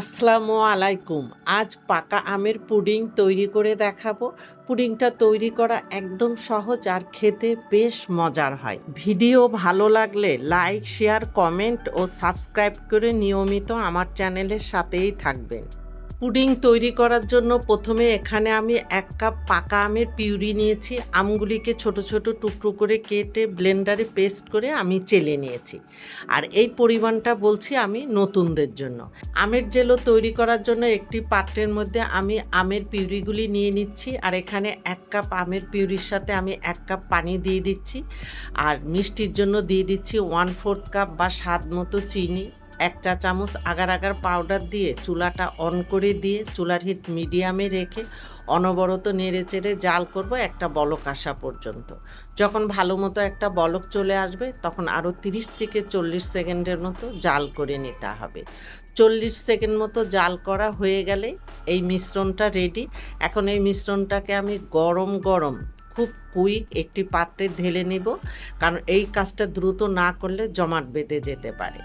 আসসালামু আলাইকুম। আজ পাকা আমের পুডিং তৈরি করে দেখাবো। পুডিংটা তৈরি করা একদম সহজ আর খেতে বেশ মজার হয়। ভিডিও ভালো লাগলে লাইক, শেয়ার, কমেন্ট ও সাবস্ক্রাইব করে নিয়মিত আমার চ্যানেলের সাথেই থাকবেন। পুডিং তৈরি করার জন্য প্রথমে এখানে আমি এক কাপ পাকা আমের পিউরি নিয়েছি। আমগুলিকে ছোট ছোট টুকরো করে কেটে ব্লেন্ডারে পেস্ট করে আমি চেলে নিয়েছি। আর এই পরিমাণটা বলছি আমি নতুনদের জন্য। আমের জেলো তৈরি করার জন্য একটি পাত্রের মধ্যে আমি আমের পিউরিগুলি নিয়ে নিচ্ছি। আর এখানে এক কাপ আমের পিউরির সাথে আমি এক কাপ পানি দিয়ে দিচ্ছি। আর মিষ্টির জন্য দিয়ে দিচ্ছি ওয়ান ফোর্থ কাপ বা স্বাদ মতো চিনি। এক চা চামচ আগার আগার পাউডার দিয়ে চুলাটা অন করে দিয়ে চুলার হিট মিডিয়ামে রেখে অনবরত নেড়ে চেড়ে জাল করব একটা বলক আসা পর্যন্ত। যখন ভালো মতো একটা বলক চলে আসবে, তখন আরও তিরিশ থেকে চল্লিশ সেকেন্ডের মতো জাল করে নিতে হবে। চল্লিশ সেকেন্ড মতো জাল করা হয়ে গেলে এই মিশ্রণটা রেডি এখন এই মিশ্রণটাকে আমি গরম গরম খুব কুইক একটি পাত্রে ঢেলে নেব, কারণ এই কাজটা দ্রুত না করলে জমাট বেঁধে যেতে পারে।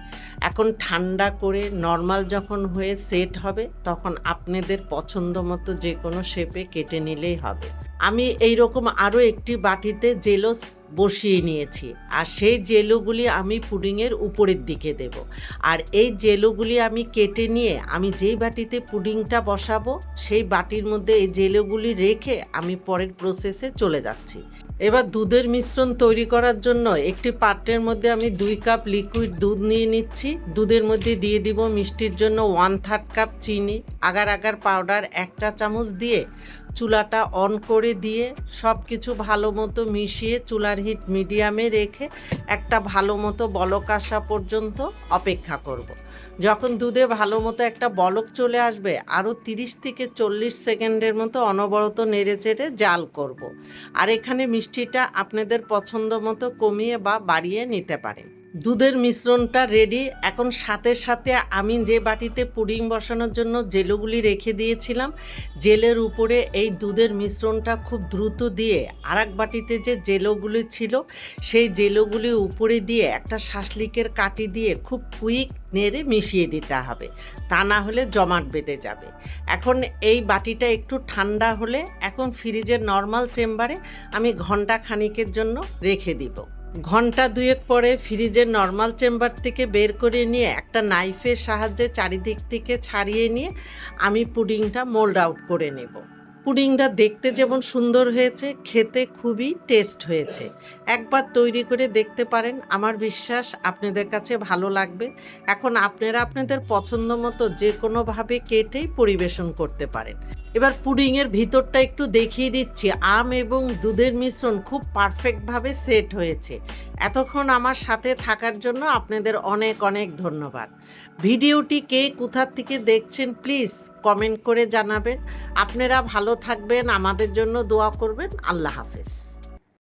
এখন ঠান্ডা করে নর্মাল যখন হয়ে সেট হবে, তখন আপনাদের পছন্দ মতো যে কোনো শেপে কেটে নিলেই হবে। আমি এই রকম আরও একটি বাটিতে জেলোস বসিয়ে নিয়েছি। আর সেই জেলোগুলি আমি পুডিংয়ের উপরের দিকে দেব। আর এই জেলোগুলি আমি কেটে নিয়ে আমি যেই বাটিতে পুডিংটা বসাবো, সেই বাটির মধ্যে এই জেলোগুলি রেখে আমি পরের প্রসেসে চলে যাচ্ছি। এবার দুধের মিশ্রণ তৈরি করার জন্য একটি পাত্রের মধ্যে আমি দুই কাপ লিকুইড দুধ নিয়ে নিচ্ছি দুধের মধ্যে দিয়ে দিব মিষ্টির জন্য ওয়ান থার্ড কাপ চিনি, আগার আগার পাউডার এক চা চামচ দিয়ে চুলাটা অন করে দিয়ে সব কিছু ভালো মতো মিশিয়ে চুলার হিট মিডিয়ামে রেখে একটা ভালো মতো বলক আসা পর্যন্ত অপেক্ষা করব। যখন দুধে ভালো মতো একটা বলক চলে আসবে আরও তিরিশ থেকে চল্লিশ সেকেন্ডের মতো অনবরত নেড়ে চেড়ে জাল করব। আর এখানে মিষ্টিটা আপনাদের পছন্দ মতো কমিয়ে বা বাড়িয়ে নিতে পারেন। দুধের মিশ্রণটা রেডি এখন সাথে সাথে আমি যে বাটিতে পুডিং বসানোর জন্য জেলোগুলি রেখে দিয়েছিলাম, জেলের উপরে এই দুধের মিশ্রণটা খুব দ্রুত দিয়ে আর বাটিতে যে জেলোগুলি ছিল, সেই জেলোগুলি উপরে দিয়ে একটা শাসলিকের কাটি দিয়ে খুব কুইক নেড়ে মিশিয়ে দিতে হবে। তা না হলে জমাট বেঁধে যাবে। এখন এই বাটিটা একটু ঠান্ডা হলে এখন ফ্রিজের নর্মাল চেম্বারে আমি ঘণ্টা খানিকের জন্য রেখে দিব। ঘণ্টা দুয়েক পরে ফ্রিজের নর্মাল চেম্বার থেকে বের করে নিয়ে একটা নাইফের সাহায্যে চারিদিক থেকে ছাড়িয়ে নিয়ে আমি পুডিংটা মোল্ড আউট করে নেব। পুডিংটা দেখতে যেমন সুন্দর হয়েছে, খেতে খুবই টেস্ট হয়েছে। একবার তৈরি করে দেখতে পারেন, আমার বিশ্বাস আপনাদের কাছে ভালো লাগবে। এখন আপনারা আপনাদের পছন্দ মতো যে কোনোভাবে কেটেই পরিবেশন করতে পারেন। এবার পুডিংয়ের ভিতরটা একটু দেখিয়ে দিচ্ছি। আম এবং দুধের মিশ্রণ খুব পারফেক্টভাবে সেট হয়েছে। এতক্ষণ আমার সাথে থাকার জন্য আপনাদের অনেক অনেক ধন্যবাদ। ভিডিওটি কে কোথার থেকে দেখছেন প্লিজ কমেন্ট করে জানাবেন। আপনারা ভালো থাকবেন, আমাদের জন্য দোয়া করবেন। আল্লাহ হাফেজ।